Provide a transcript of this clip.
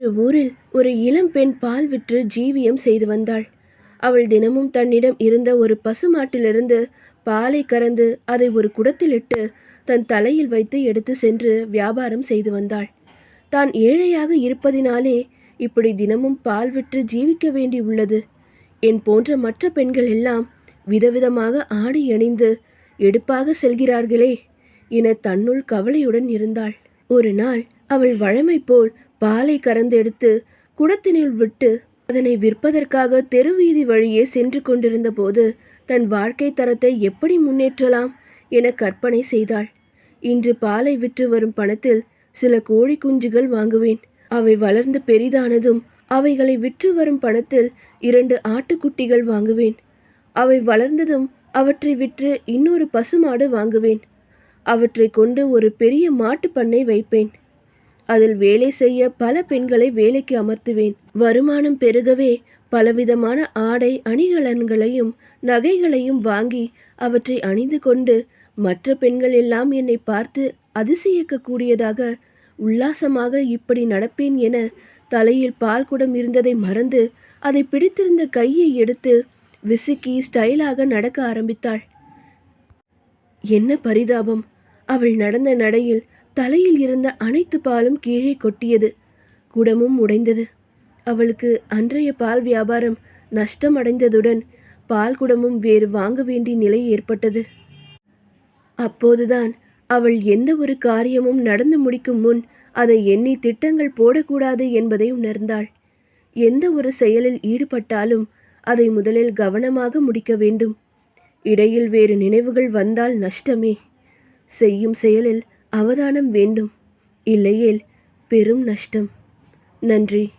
ஒரு ஊரில் ஒரு இளம் பெண் பால் விற்று ஜீவியம் செய்து வந்தாள். அவள் தினமும் தன்னிடம் இருந்த ஒரு பசுமாட்டிலிருந்து பாலை கறந்து அதை ஒரு குடத்திலிட்டு தன் தலையில் வைத்து எடுத்து சென்று வியாபாரம் செய்து வந்தாள். தான் ஏழையாக இருப்பதினாலே இப்படி தினமும் பால் விற்று ஜீவிக்க வேண்டி உள்ளது. என் போன்ற மற்ற பெண்கள் எல்லாம் விதவிதமாக ஆடை அணிந்து எடுப்பாக செல்கிறார்களே என தன்னுள் கவலையுடன் இருந்தாள். ஒரு நாள் அவள் வழமை போல் பாலை கறந்தெடுத்து குடத்தினுள் விட்டு அதனை விற்பதற்காக தெருவீதி வழியே சென்று கொண்டிருந்த போது தன் வாழ்க்கை தரத்தை எப்படி முன்னேற்றலாம் என கற்பனை செய்தாள். இன்று பாலை விற்று வரும் பணத்தில் சில கோழி குஞ்சுகள் வாங்குவேன். அவை வளர்ந்து பெரிதானதும் அவைகளை விற்று வரும் பணத்தில் இரண்டு ஆட்டுக்குட்டிகள் வாங்குவேன். அவை வளர்ந்ததும் அவற்றை விற்று இன்னொரு பசுமாடு வாங்குவேன். அவற்றை கொண்டு ஒரு பெரிய மாட்டுப் பண்ணை வைப்பேன். அதில் வேலை செய்ய பல பெண்களை வேலைக்கு அமர்த்துவேன். வருமானம் பெருகவே பலவிதமான ஆடை அணிகலன்களையும் நகைகளையும் வாங்கி அவற்றை அணிந்து கொண்டு மற்ற பெண்கள் எல்லாம் என்னை பார்த்து அதிசயிக்கக்கூடியதாக உல்லாசமாக இப்படி நடப்பேன் என தலையில் பால் குடம் இருந்ததை மறந்து அதை பிடித்திருந்த கையை எடுத்து விசுக்கி ஸ்டைலாக நடக்க ஆரம்பித்தாள். என்ன பரிதாபம்! அவள் நடந்த நடையில் தலையில் இருந்த அனைத்து பாலும் கீழே கொட்டியது. குடமும் உடைந்தது. அவளுக்கு அன்றைய பால் வியாபாரம் நஷ்டம் அடைந்ததுடன் பால் குடமும் வேறு வாங்க வேண்டிய நிலை ஏற்பட்டது. அப்போதுதான் அவள் எந்த ஒரு காரியமும் நடந்து முடிக்கும் முன் அதை எண்ணி திட்டங்கள் போடக்கூடாது என்பதை உணர்ந்தாள். எந்த ஒரு செயலில் ஈடுபட்டாலும் அதை முதலில் கவனமாக முடிக்க வேண்டும். இடையில் வேறு நினைவுகள் வந்தால் நஷ்டமே. செய்யும் செயலில் அவதானம் வேண்டும். இல்லையேல் பெரும் நஷ்டம். நன்றி.